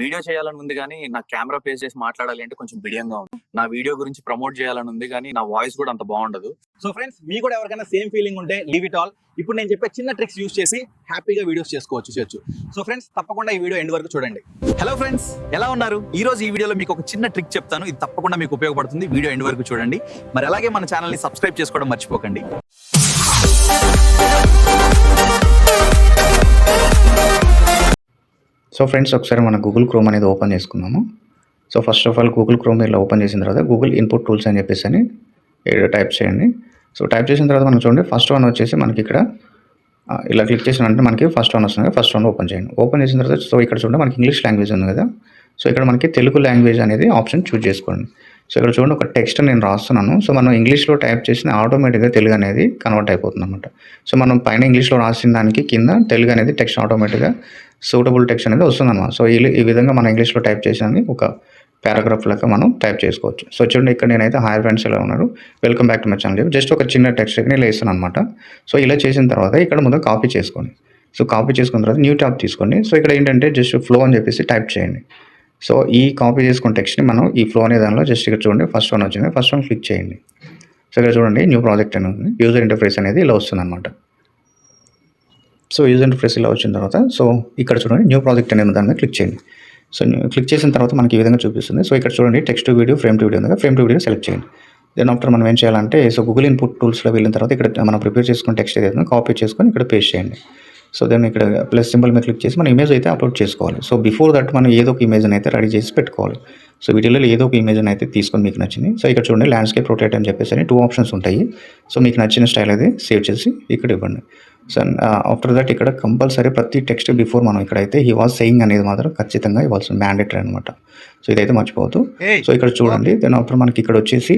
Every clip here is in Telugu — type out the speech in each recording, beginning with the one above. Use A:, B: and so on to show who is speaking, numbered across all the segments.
A: వీడియో చేయాలని ఉంది కానీ నా కెమెరా ఫేస్ చేసి మాట్లాడాలి అంటే కొంచెం బిడియంగా ఉంది. నా వీడియో గురించి ప్రమోట్ చేయాలని ఉంది కానీ నా వాయిస్ కూడా అంత బాగుండదు.
B: సో ఫ్రెండ్స్ మీ కూడా ఎవరికైనా సేమ్ ఫీలింగ్ ఉంటే లీవ్ ఇట్ ఆల్ ఇప్పుడు నేను చెప్పే చిన్న ట్రిక్స్ యూస్ చేసి హ్యాపీగా వీడియోస్ చేసుకోవచ్చు చేయొచ్చు. సో ఫ్రెండ్స్ తప్పకుండా ఈ వీడియో ఎండ్ వరకు చూడండి. హలో ఫ్రెండ్స్ ఎలా ఉన్నారు? ఈ రోజు ఈ వీడియోలో మీకు ఒక చిన్న ట్రిక్ చెప్తాను. ఇది తప్పకుండా మీకు ఉపయోగపడుతుంది. వీడియో ఎండ్ వరకు చూడండి. మరి అలాగే మన ఛానల్ని సబ్స్క్రైబ్ చేసుకోవడం మర్చిపోకండి.
C: సో ఫ్రెండ్స్ ఒకసారి మన గూగుల్ క్రోమ్ అనేది ఓపెన్ చేసుకున్నాము so first of all Google Chrome ఇలా ఓపెన్ చేసిన తర్వాత గూగుల్ ఇన్పుట్ టూల్స్ అని చెప్పేసి అని టైప్ చేయండి. సో టైప్ చేసిన తర్వాత మనం చూడండి ఫస్ట్ వన్ వచ్చేసి మనకి ఇక్కడ ఇలా క్లిక్ చేసిన అంటే మనకి ఫస్ట్ వన్ వస్తుంది ఫస్ట్ వన్ ఓపెన్ చేయండి. ఓపెన్ చేసిన తర్వాత సో ఇక్కడ చూడండి మనకి ఇంగ్లీష్ లాంగ్వేజ్ ఉంది కదా. సో ఇక్కడ మనకి తెలుగు లాంగ్వేజ్ అనేది ఆప్షన్ చూజ్ చేసుకోండి. సో ఇక్కడ చూడండి ఒక టెక్స్ట్ నేను రాస్తున్నాను. సో మనం ఇంగ్లీష్లో టైప్ చేసిన ఆటోమేటిక్గా తెలుగు అనేది కన్వర్ట్ అయిపోతుంది అనమాట సో మనం పైన ఇంగ్లీష్లో రాసిన దానికి కింద తెలుగు అనేది టెక్స్ట్ ఆటోమేటిక్గా సూటబుల్ టెక్స్ట్ అనేది వస్తుందన్నమాట. సో ఈ ఈ విధంగా మనం ఇంగ్లీష్లో టైప్ చేసినది ఒక పారాగ్రాఫ్ లెక్క మనం టైప్ చేసుకోవచ్చు. సో చూడండి ఇక్కడ నేనైతే హాయ్ ఫ్రెండ్స్ ఎలా ఉన్నారు? Welcome back to my channel just ఒక చిన్న టెక్స్ట్ ఇలా వేస్తాను అనమాట సో ఇలా చేసిన తర్వాత ఇక్కడ ముందు కాపీ చేసుకోండి. సో కాపీ చేసుకున్న తర్వాత న్యూ ట్యాబ్ తీసుకోండి. సో ఇక్కడ ఏంటంటే జస్ట్ ఫ్లో అని చెప్పేసి టైప్ చేయండి. సో ఈ కాపీ చేసుకున్న టెక్స్ట్ని మనం ఈ ఫ్లో అనే దానిలో జస్ట్ ఇక్కడ చూడండి. ఫస్ట్ వన్ వచ్చింది. ఫస్ట్ వన్ క్లిక్ చేయండి. సో ఇక్కడ చూడండి న్యూ ప్రాజెక్ట్ అని ఉంది. యూజర్ ఇంటర్ఫేస్ అనేది ఇలా వస్తుంది సో సో అండ్ ఫ్రెస్ ఇలా వచ్చిన తర్వాత సో ఇక్కడ చూడండి న్యూ ప్రాజెక్ట్ అనేది దాని మీద క్లిక్ చేయండి. సో క్లిక్ చేసిన తర్వాత మనకి ఈ విధంగా చూపిస్తుంది. సో ఇక్కడ చూడండి text video frame to video ఉంది ఫ్రేమ్ టు వీడియో సెలెక్ట్ చేయండి. దెన్ ఆఫ్టర్ మనం ఏం చేయాలంటే సో గూగుల్ ఇన్పుట్ టూల్స్లో వెళ్ళిన తర్వాత ఇక్కడ మనం ప్రిపేర్ చేసుకుని టెక్స్ట్ ఏదైతే కాపీ చేసుకొని ఇక్కడ పేస్ట్ చేయండి. సో దెన్ ఇక్కడ ప్లస్ సింబల్ మీద క్లిక్ చేసి మన ఇమేజ్ అయితే అప్లోడ్ చేసుకోవాలి. సో బిఫోర్ దట్ మనం ఏదో ఒక ఇమేజ్ అయితే రెడీ చేసి పెట్టుకోవాలి. సో వీటిలో ఏదో ఒక ఇమేజ్ అయితే తీసుకొని మీకు నచ్చింది. సో ఇక్కడ చూడండి ల్యాండ్స్కేప్ రొటేట్ అని చెప్పేసి టూ ఆప్షన్స్ ఉంటాయి. సో మీకు నచ్చిన స్టైల్ అయితే సేవ్ చేసి ఇక్కడ ఇవ్వండి. సో ఆఫ్టర్ దట్ ఇక్కడ కంపల్సరీ ప్రతి టెక్స్ట్ బిఫోర్ మనం ఇక్కడైతే హీ వాజ్ సెయింగ్ అనేది మాత్రం ఖచ్చితంగా ఇవ్వాల్సింది మ్యాండేటరీ అనమాట సో ఇదైతే మర్చిపోవద్దు. సో ఇక్కడ చూడండి దెన్ ఆఫ్టర్ మనకి ఇక్కడ వచ్చేసి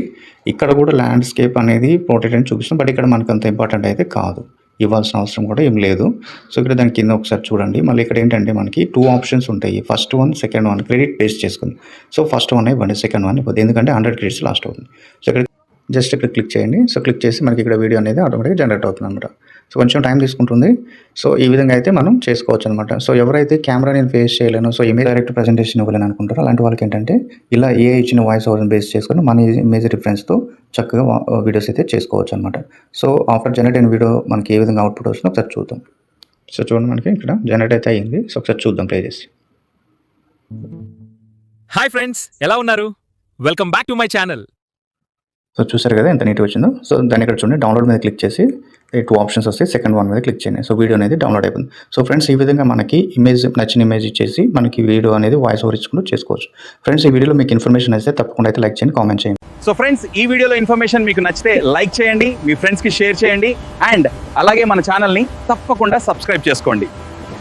C: ఇక్కడ కూడా ల్యాండ్స్కేప్ అనేది ప్రొటెక్ట్ అని చూపిస్తుంది బట్ ఇక్కడ మనకు అంత ఇంపార్టెంట్ అయితే కాదు. ఇవ్వాల్సిన అవసరం కూడా ఏం లేదు. సో ఇక్కడ దాని కింద ఒకసారి చూడండి. మళ్ళీ ఇక్కడ ఏంటంటే మనకి టూ ఆప్షన్స్ ఉంటాయి. First one second one credit base చేసుకుంది. సో ఫస్ట్ వన్ ఇవ్వండి సెకండ్ వన్ ఇవ్వద్దు. ఎందుకంటే హండ్రెడ్ క్రెడిట్స్ లాస్ట్ అవుతుంది. సో ఇక్కడ జస్ట్ ఇక్కడ క్లిక్ చేయండి. సో క్లిక్ చేసి మనకి ఇక్కడ వీడియో అనేది ఆటోమేటిక్గా జనరేట్ అవుతుంది అనమాట సో కొంచెం టైం తీసుకుంటుంది. సో ఈ విధంగా అయితే మనం చేసుకోవచ్చు అనమాట సో ఎవరైతే కెమెరా నేను ఫేస్ చేయలేను సో ఇమేజ్ డైరెక్ట్ ప్రజెంటేషన్ ఇవ్వలేను అనుకుంటారో అలాంటి వాళ్ళకి ఏంటంటే ఇలా ఏ ఇచ్చిన వాయిస్ ఓవర్ని బేస్ చేసుకొని మన ఇమేజ్ రిఫరెన్స్తో చక్కగా వీడియోస్ అయితే చేసుకోవచ్చు అనమాట సో ఆఫ్టర్ జనరేట్ అయిన వీడియో మనకి ఏ విధంగా అవుట్పుట్ వస్తుందో ఒకసారి చూద్దాం. సో చూడండి మనకి ఇక్కడ జనరేట్ అయితే అయ్యింది సో ఒకసారి చూద్దాం ప్లే చేసి.
D: హాయ్ ఫ్రెండ్స్ ఎలా ఉన్నారు? Welcome back to my channel
C: so చూసారు కదా ఎంత నీట్గా వచ్చిందో. సో దాన్ని ఇక్కడ చూడండి డౌన్లోడ్ మీద క్లిక్ చేసి టూ ఆప్షన్స్ వస్తాయి సెకండ్ వన్ మీద క్లిక్ చేయండి. సో వీడియో అనేది డౌన్లోడ్ అయిపోయింది. సో ఫ్రెండ్స్ ఈ విధంగా మనకి ఇమేజ్ నచ్చిన ఇమేజ్ ఇచ్చేసి మనకి వీడియో అనేది వాయిస్ ఓవర్ ఇచ్చుకుంటూ చేసుకోవచ్చు. ఫ్రెండ్స్ ఈ వీడియోలో మీకు ఇన్ఫర్మేషన్ అయితే తప్పకుండా అయితే లైక్ చేయండి కామెంట్ చేయండి.
B: సో ఫ్రెండ్స్ ఈ వీడియోలో ఇన్ఫర్మేషన్ మీకు నచ్చితే లైక్ చేయండి మీ ఫ్రెండ్స్కి షేర్ చేయండి అండ్ అలాగే మన ఛానల్ని తప్పకుండా సబ్స్క్రైబ్ చేసుకోండి.